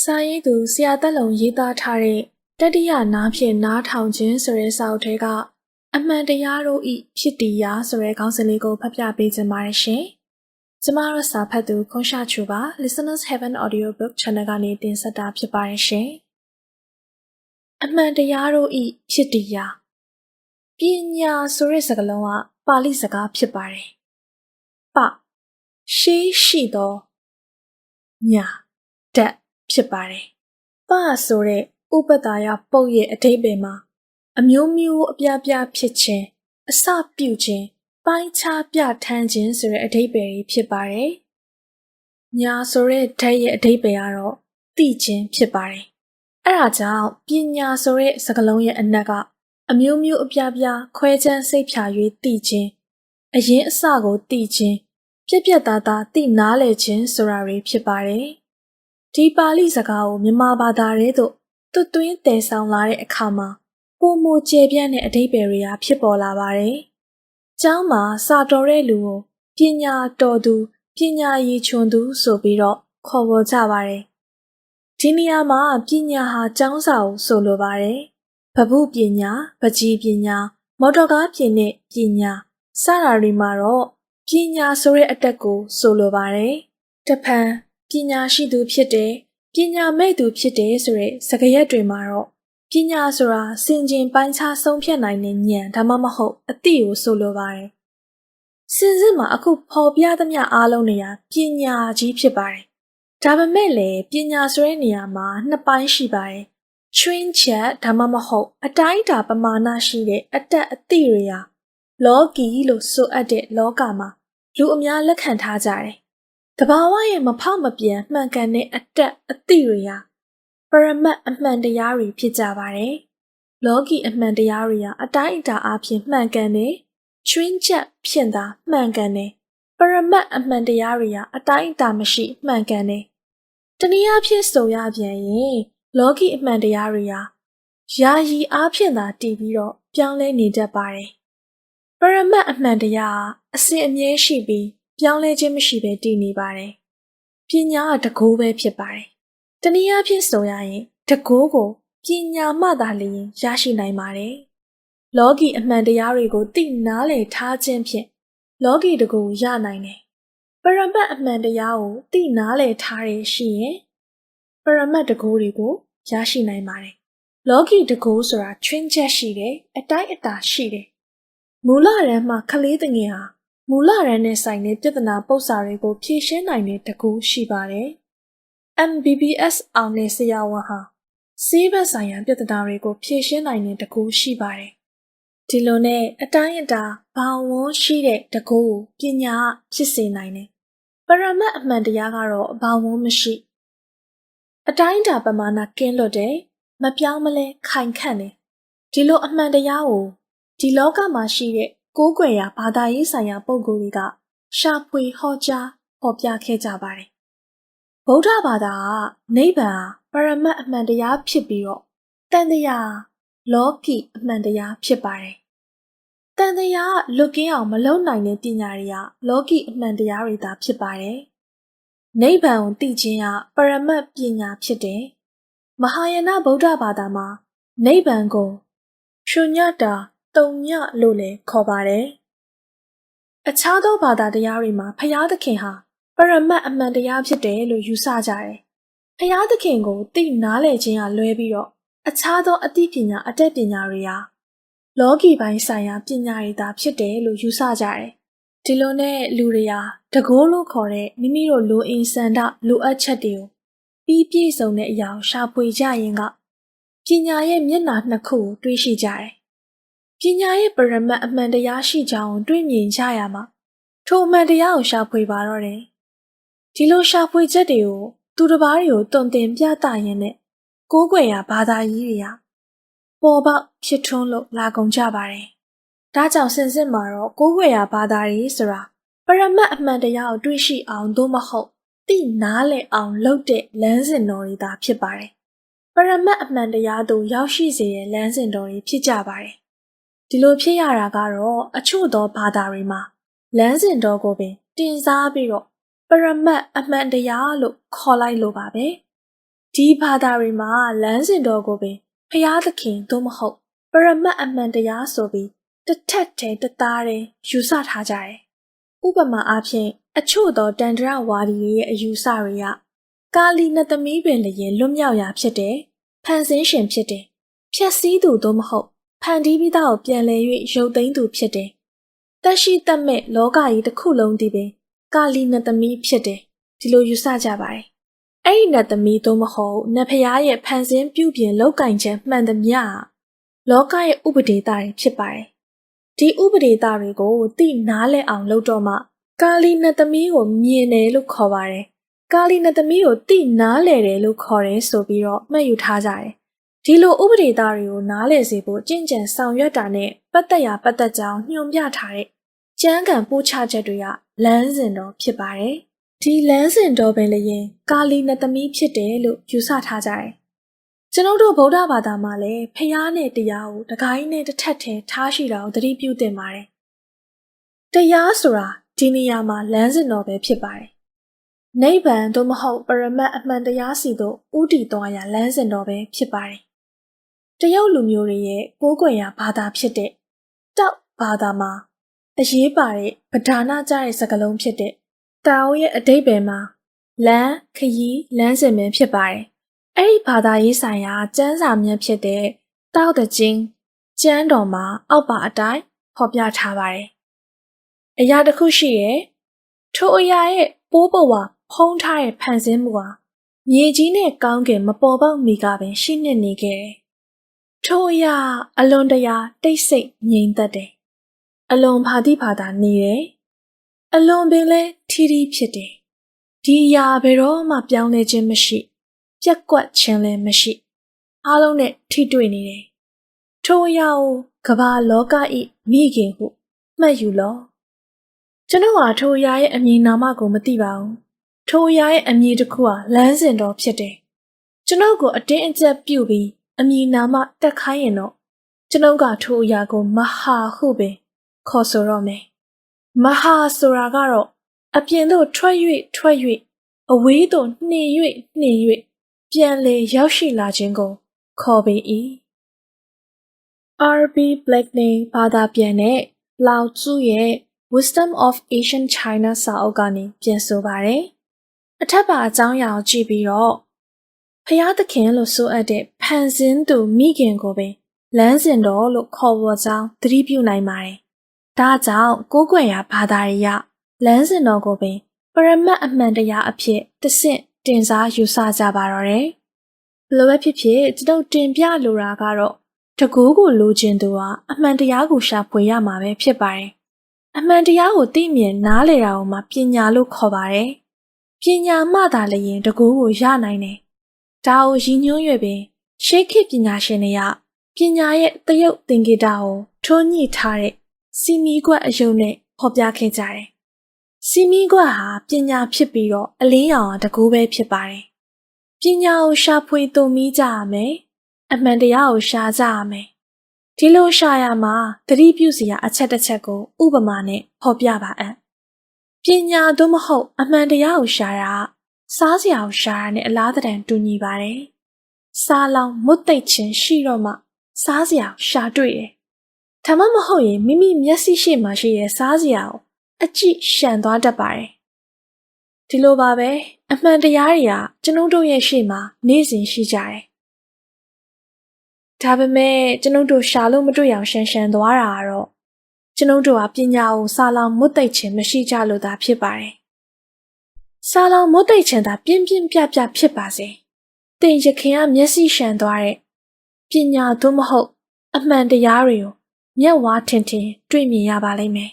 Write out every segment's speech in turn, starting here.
စာရေးသူဆရာတက်လုံရေးသားထားတဲ့တတိယနားဖြင့်နားထောင်ခြင်းဆိုတဲ့စာအုပ်ထဲကအမှန်တရားတို့ဤဖြစ်တည်ရာဆိုတဲ့ခေါင်းစဉ်လေးကိုဖတ်ပြပေးခြင်းပါတယ်ရှင်။ကျမတို့စာဖတ်သူခွန်ရှာချူပါ Listeners Heaven Audiobook Channel ကနေတင်ဆက်တာဖြစ်ပါတယ်ရှင်။အမှန်တရားတို့ဤဖြစ်တည်ရာပညာဆိုတဲ့စကားလုံးကပါဠိစကားဖြစ်ပါတယ်။ပရှိရှိသောညာတက် ဖြစ်ပါတယ်။ပဆိုတဲ့ဥပဒါယပုတ်ရဲ့အဓိပ္ပာယ်မှာအမျိုးမျိုးအပြားပြားဖြစ်ခြင်းအစပြုခြင်းပိုင်းခြားပြထမ်းခြင်းဆိုတဲ့အဓိပ္ပာယ်ကြီးဖြစ်ပါတယ်။ညာဆိုတဲ့ဓာတ်ရဲ့အဓိပ္ပာယ်ကတော့သိခြင်းဖြစ်ပါတယ်။အဲဒါကြောင့်ပညာဆိုတဲ့စကားလုံးရဲ့အနက်ကအမျိုးမျိုးအပြားပြားခွဲခြမ်းစိတ်ဖြာ၍သိခြင်းအရင်အစကိုသိခြင်းပြက်ပြက်သားသားသိနားလည်ခြင်းဆိုတာတွေဖြစ်ပါတယ်။ ဒီပါဠိစကားကိုမြန်မာဘာသာထဲသို့သွတ်သွင်းတည်ဆောင်လာတဲ့အခါမှာပုံမကျေပြန့်တဲ့အဓိပ္ပာယ်တွေကဖြစ်ပေါ်လာပါတယ်။ကျောင်းမှာစာတော်တဲ့လူကိုပညာတော်သူပညာရည်ချွန်သူဆိုပြီးတော့ခေါ်ဝေါ်ကြပါတယ်။ဒီနေရာမှာပညာဟာကျောင်းစာကိုဆိုလိုပါတယ်။ဗဟုပညာ၊ပကြီးပညာ၊မော်တော်ကားပြင်တဲ့ပညာစတာတွေမှာတော့ပညာဆိုတဲ့အတက်ကိုဆိုလိုပါတယ်။တဖန် ပညာရှိသူဖြစ်တယ်ပညာမဲ့သူဖြစ်တယ်ဆိုတဲ့စကားရက်တွေမှာတော့ပညာဆိုတာစင်ကျင်ပိုင်းခြားဆုံးဖြတ်နိုင်တဲ့ဉာဏ်ဒါမှမဟုတ်အသိကိုဆိုလိုပါတယ်။စင်စစ်မှာအခုပေါ်ပြသမျှအားလုံးနေရာပညာကြီးဖြစ်ပါတယ်။ဒါပေမဲ့လည်းပညာဆိုတဲ့နေရာမှာနှစ်ပိုင်းရှိပါတယ်။ချွင်းချက်ဒါမှမဟုတ် အတိုင်းအတာပမာဏရှိတဲ့အတက်အသိတွေဟာလောကီလို့ဆိုအပ်တဲ့လောကမှာလူအများလက်ခံထားကြတယ်။ တဘာဝရဲ့မဖောက်မပြန်မှန်ကန်တဲ့အတက်အသိတွေဟာပရမတ်အမှန်တရားတွေဖြစ်ကြပါတယ်။လောကီအမှန်တရားတွေဟာအတိုင်းအတာအဖြစ်မှန်ကန်တယ်။ချွင်းချက်ဖြင့်သာမှန်ကန်တယ်။ပရမတ်အမှန်တရားတွေဟာအတိုင်းအတာမရှိမှန်ကန်တယ်။တနည်းအားဖြင့်ဆိုရပြန်ရင်လောကီအမှန်တရားတွေဟာယာယီအားဖြင့်သာတည်ပြီးတော့ပြောင်းလဲနေတတ်ပါတယ်။ပရမတ်အမှန်တရားအစဉ်အမြဲရှိပြီး ပြောင်းလဲခြင်းမရှိဘဲတည်နေပါတယ်။ပညာကတကူပဲဖြစ်ပါတယ်။တနည်းအားဖြင့်ဆိုရရင်တကူကိုပညာမှသာလျှင်ရရှိနိုင်ပါတယ်။လောကီအမှန်တရားတွေကိုသိနားလည်ထားခြင်းဖြင့်လောကီတကူရနိုင်တယ်။ပရမတ်အမှန်တရားကိုသိနားလည်ထားရရှိရင်ပရမတ်တကူတွေကိုရရှိနိုင်ပါတယ်။လောကီတကူဆိုတာချွင်းချက်ရှိတယ်အတိုင်းအတာရှိတယ်။မူလရန်မှာကလေးတငယ်ဟာ မူလရန်နဲ့ဆိုင်တဲ့ပြဿနာပု္ပ္ပစာတွေကိုဖြေရှင်းနိုင်တဲ့တကူရှိပါတယ်။ MBBS အောင်တဲ့ဆရာဝန်ဟာဆေးဘက်ဆိုင်ရာပြဿနာတွေကိုဖြေရှင်းနိုင်တဲ့တကူရှိပါတယ်။ဒီလိုနဲ့အတိုင်းအတာဘာဝန်းရှိတဲ့တကူကိုပညာဖြစ်စေနိုင်တယ်။ပရမတ်အမှန်တရားကတော့ဘာဝန်းမရှိ။အတိုင်းအတာပမာဏကင်းလွတ်တယ်။မပြောင်းမလဲခိုင်ခန့်တယ်။ဒီလိုအမှန်တရားကိုဒီလောကမှာရှိတဲ့ ကိုးကွယ်ရာဘာသာရေးဆိုင်ရာပုံကိုယ်တွေကရှာဖွေဟောကြားဖော်ပြခဲ့ကြပါတယ်။ဗုဒ္ဓဘာသာကနိဗ္ဗာန်ပရမတ်အမှန်တရားဖြစ်ပြီးတော့တန်တရားလောကီအမှန်တရားဖြစ်ပါတယ်။တန်တရားလွတ်ကင်းအောင်မလုံနိုင်တဲ့ပညာတွေကလောကီအမှန်တရားတွေသာဖြစ်ပါတယ်။နိဗ္ဗာန်ကိုသိခြင်းကပရမတ်ပညာဖြစ်တယ်။မဟာယာနဗုဒ္ဓဘာသာမှာနိဗ္ဗာန်ကိုရှုညတာ တုံညလို့လည်းခေါ်ပါတယ်။အခြားသောဘာသာတရားတွေမှာဖျားသခင်ဟာပရမတ်အမှန်တရားဖြစ်တယ်လို့ယူဆကြတယ်။ဖျားသခင်ကိုသိနားလည်ခြင်းကလွဲပြီးတော့အခြားသောအသိပညာအတတ်ပညာတွေဟာလောကီပိုင်းဆိုင်ရာပညာတွေသာဖြစ်တယ်လို့ယူဆကြတယ်။ဒီလိုနဲ့လူတွေဟာတကိုးလို့ခေါ်တဲ့မိမိတို့လိုအင်ဆန္ဒလိုအပ်ချက်တွေကိုပြီးပြည့်စုံတဲ့အရာကိုရှာဖွေကြရင်ကပညာရဲ့မျက်နှာနှစ်ခုကိုတွေးရှိကြတယ် ပညာရဲ့ပရမတ်အမှန်တရားရှိကြောင်းတွေ့မြင်ကြရမှာထိုအမှန်တရားကိုရှာဖွေပါတော့တယ်ဒီလိုရှာဖွေချက်တွေကိုသူတစ်ပါးတွေကိုတုံတင်ပြသရင်းနဲ့ကိုးကွယ်ရာဘာသာကြီးတွေကပေါ်ပေါက်ဖြစ်ထွန်းလို့လာကုန်ကြပါတယ်ဒါကြောင့်စင်စစ်မှာတော့ကိုးကွယ်ရာဘာသာကြီးဆိုတာပရမတ်အမှန်တရားကိုတွေ့ရှိအောင်သို့မဟုတ်သိနားလည်အောင်လုပ်တဲ့လမ်းစဉ်တော်တွေသာဖြစ်ပါတယ်ပရမတ်အမှန်တရားသို့ရောက်ရှိစေတဲ့လမ်းစဉ်တော်တွေဖြစ်ကြပါတယ် ဒီလိုဖြစ်ရတာကတော့အချို့သောဘာသာတွေမှာလမ်းစဉ်တော်ကိုပင် တင်စားပြီးတော့ပရမတ်အမှန်တရားလို့ခေါ်လိုက်လို့ပါပဲဒဒီဘာသာတွေမှာလမ်းစဉ်တော်ကိုပင်ဖျားသခင်သို့မဟုတ် ပရမတ်အမှန်တရားဆိုပြီးတစ်ထက်တည်းတစ်သားတည်းယူဆထားကြတယ်။ဥပမာအားဖြင့်အချို့သောတန္တရဝါဒီတွေရဲ့အယူဆတွေကကာလီနတ်သမီးပင်လည်းလွတ်မြောက်ရာဖြစ်တယ်။ဖန်ဆင်းရှင်ဖြစ်တယ်။ဖြက်စည်းသူသို့မဟုတ် ဖန်တီးပြီးသားကိုပြန်လည်၍ရုပ်သိမ်းသူဖြစ်တယ်။တရှိတတ်မဲ့လောကကြီးတစ်ခုလုံးဒီပင်ကာလီနတ်သမီးဖြစ်တယ်။ဒီလိုယူဆကြပါတယ်။အဲ့ဒီနတ်သမီးသို့မဟုတ်နတ်ဖျားရဲ့ဖန်ဆင်းပြုပြင်လောက်ကင်ခြင်းမှန်သမျှလောကရဲ့ဥပဒေသားတွေဖြစ်ပါတယ်။ဒီဥပဒေသားတွေကိုသိနားလည်အောင်လုပ်တော့မှကာလီနတ်သမီးကိုမြင်တယ်လို့ခေါ်ပါတယ်။ကာလီနတ်သမီးကိုသိနားလည်တယ်လို့ခေါ်တယ်ဆိုပြီးတော့မှတ်ယူထားကြတယ်။ ဒီလိုဥပဒေသားတွေကိုနားလည်စေဖို့ကြင်ကြံဆောင်ရွက်တာနဲ့ပတ်သက်ရာပတ်သက်ကြောင်းညွှန်ပြထားတဲ့ကျမ်းဂန်ပို့ချချက်တွေကလမ်းစဉ်တော်ဖြစ်ပါတယ်။ဒီလမ်းစဉ်တော်ပင်လည်းရင်ကာလီနတ်သမီးဖြစ်တယ်လို့ယူဆထားကြတယ်။ကျွန်ုပ်တို့ဗုဒ္ဓဘာသာမှာလည်းဖျားနဲ့တရားကိုတကိုင်းနဲ့တစ်ထက်ထဲထားရှိတာကိုသတိပြုသင့်ပါတယ်။တရားဆိုတာဒီနေရာမှာလမ်းစဉ်တော်ပဲဖြစ်ပါတယ်။နိဗ္ဗာန်သို့မဟုတ်ပရမတ်အမှန်တရားစီသို့ဥတည်သွားရာလမ်းစဉ်တော်ပဲဖြစ်ပါတယ်။ တရုတ်လူမျိုးတွေရဲ့ကိုးကွယ်ရာဘာသာဖြစ်တဲ့တောက်ဘာသာမှာအရေးပါတဲ့ပဓာနာကြတဲ့စကားလုံးဖြစ်တဲ့တာအိုရဲ့အတိတ်ပဲမှာလမ်းခရီးလမ်းစဉ်ပဲဖြစ်ပါတယ်။အဲ့ဒီဘာသာရေးဆိုင်ရာကျမ်းစာမြတ်ဖြစ်တဲ့တောက်တဲ့ချင်းကျမ်းတော်မှာအောက်ပါအတိုင်းဖော်ပြထားပါတယ်။အရာတစ်ခုရှိရဲ့ထိုအရာရဲ့ပိုးပေါ်ဝါဖုံးထားတဲ့ဖန်ဆင်းမှုဟာမြေကြီးနဲ့ကောင်းကင်မပေါ်ပေါက်မီကပင်ရှိနေနေခဲ့တယ်။ ထိုအရာအလွန်တရာတိတ်ဆိတ်ငြိမ်သက်တယ်။အလွန်ဖာတိဖာတာနေတယ်။အလွန်ပင်လဲထီထီဖြစ်တယ်။ဒီအရာဘယ်တော့မှပြောင်းလဲခြင်းမရှိပြက်ကွက်ခြင်းလည်းမရှိအားလုံးနဲ့ထိတွေ့နေတယ်။ထိုအရာကိုကဘာလောကဤမိခင်ဟုမှတ်ယူလော့ကျွန်တော်ဟာထိုအရာရဲ့အမည်နာမကိုမသိပါဘူး။ထိုအရာရဲ့အမည်တစ်ခုဟာလမ်းစဉ်တော်ဖြစ်တယ်။ကျွန်တော်ကိုအတင်းအကျပ်ပြုတ်ပြီး အမည်နာမတက်ခိုင်းရင်တော့ကျွန်တော်ကထိုအရာကိုမဟာဟုပင်ခေါ်ဆိုတော့မယ်။မဟာဆိုတာကတော့အပြင်သို့ထွက်၍ထွက်၍အဝေးသို့နှင်၍နှင်၍ပြန်လေရောက်ရှိလာခြင်းကို ခေါ်ပေ၏ RB Blackney ဘာသာပြန်တဲ့လောင်ကျူရဲ့ Wisdom of Ancient China စာအုပ်ကနေပြန်ဆိုပါတယ်။အထက်ပါအကြောင်းအရာကိုကြည့်ပြီးတော့ ဖျားသခင်လို့ဆိုအပ်တဲ့ဖန်ဆင်းသူမိခင်ကိုပင်လမ်းစဉ်တော်လို့ခေါ်ပေါ်ကြောင်းသတိပြုနိုင်ပါတယ်။ဒါကြောင့်ကိုးကွယ်ရာဘာသာတွေရလမ်းစဉ်တော်ကိုပင်ပရမတ်အမှန်တရားအဖြစ်တဆင့်တင်စားယူဆကြပါတော့တယ်။ဘလို့ပဲဖြစ်ဖြစ်ကျွန်ုပ်တင်ပြလိုတာကတော့တကူးကိုလိုချင်သူဟာအမှန်တရားကိုရှာဖွေရမှာပဲဖြစ်ပါတယ်။အမှန်တရားကိုသိမြင်နားလည်တာကိုမှပညာလို့ခေါ်ပါတယ်။ပညာမှသာလျင်တကူးကိုရနိုင်တယ်။ ဒါကိုရည်ညွှန်း၍ပင်ရှေးခေတ်ပညာရှင်တွေကပညာရဲ့တယုတ်သင်္ကေတကိုထွန်းညှိထားတဲ့စီမီကွက်အယုံနဲ့ဖော်ပြခဲ့ကြတယ်။စီမီကွက်ဟာပညာဖြစ်ပြီးတော့အလင်းရောင်တကူးပဲဖြစ်ပါတယ်။ပညာကိုရှာဖွေသို့မိကြရမယ်။အမှန်တရားကိုရှာကြရမယ်။ဒီလိုရှာရမှာသတိပြုစရာအချက်တစ်ချက်ကိုဥပမာနဲ့ဖော်ပြပါအပ်။ပညာသို့မဟုတ်အမှန်တရားကိုရှာတာ စားစရာကိုရှာတာနဲ့အလားတန်တူညီပါတယ်။စားလောင်မွတ်သိပ်ခြင်းရှိတော့မှစားစရာရှာတွေ့တယ်။ဒါမှမဟုတ်ရင်မိမိမျက်စိရှိမှရှိတဲ့စားစရာကိုအကြည့်ရှံသွားတတ်ပါတယ်။ဒီလိုပါပဲအမှန်တရားတွေကကျွန်ုပ်တို့ရဲ့ရှေ့မှာနေ့စဉ်ရှိကြတယ်။ဒါပေမဲ့ကျွန်ုပ်တို့ရှာလို့မတွေ့အောင်ရှန်ရှန်သွားတာကတော့ကျွန်ုပ်တို့ဟာပညာကိုစာလောင်မွတ်သိပ်ခြင်းမရှိကြလို့သာဖြစ်ပါတယ်။ စာလောင်မွတ်သိပ်ခြင်းသာပြင်းပြင်းပြပြဖြစ်ပါစေ။တင်ရခင်ကမျက်စိရှံသွားတဲ့ပညာသို့မဟုတ် အမှန်တရားတွေကိုမျက်ဝါးထင်ထင်တွေ့မြင်ရပါလိမ့်မယ်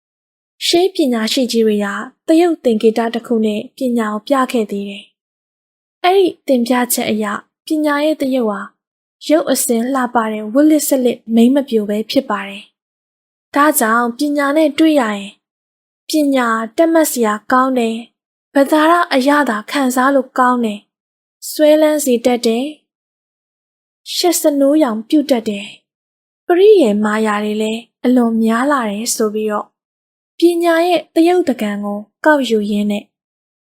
။ရှေးပညာရှိကြီးတွေကတရုတ်သင်္ကေတတစ်ခုနဲ့ပညာကိုပြခဲ့သေးတယ်။အဲ့ဒီသင်ပြချက်အရပညာရဲ့တရုတ်ဟာရုပ်အစင်းလှပတဲ့ဝစ်လစ်ဆက်လစ်မိမ့်မပြိုပဲဖြစ်ပါတယ်။ဒါကြောင့်ပညာနဲ့တွေ့ရရင်ပညာတက်မှတ်စရာကောင်းတယ်။ ဗသာရအရသာခံစားလို့ကောင်းတယ်။ဆွဲလန်းစီတတ်တယ်။ရှက်စနိုးရောင်ပြုတ်တတ်တယ်။ပရိယေမာယာတွေလည်းအလွန်များလာတယ်ဆိုပြီးတော့ပညာရဲ့တယုတ်တကံကိုကောက်ယူရင်းနဲ့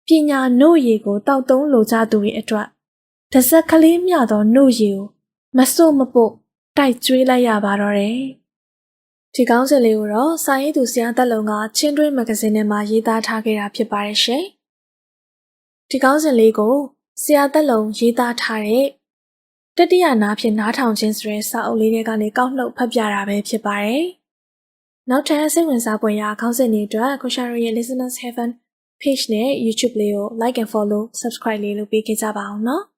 ပညာနို့ရည်ကိုတောက်သုံးလိုကြသူတွေအတွက်။တစ်စက်ကလေးမျှသောနှုတ်ရည်ကိုမစွတ်မပုတ်တိုက်ကျွေးလိုက်ရပါတော့တယ်။ဒီကောင်းစဉ်လေးကိုတော့စာရေးသူဆရာတက်လုံကချင်းတွင်းမဂဇင်းထဲမှာရေးသားထားခဲ့တာဖြစ်ပါတယ်ရှင်။ ဒီကောင်းစဉ်လေးကိုဆရာတက်လုံရေးသားထားတဲ့တတိယနာဖြင့်နားထောင်ခြင်းဆိုတဲ့စာအုပ်လေးတွေကနေကောက်နှုတ်ဖတ်ပြတာပဲဖြစ်ပါတယ်။နောက်ထပ်စိတ်ဝင်စားဖွယ်ရာခေါင်းစဉ်တွေအတွက်ကိုရှာရိုရဲ့ Listeners Heaven page နဲ့ YouTube လေးကို like and follow subscribe လေးလုပ်ပေးခဲ့ကြပါအောင်နော်။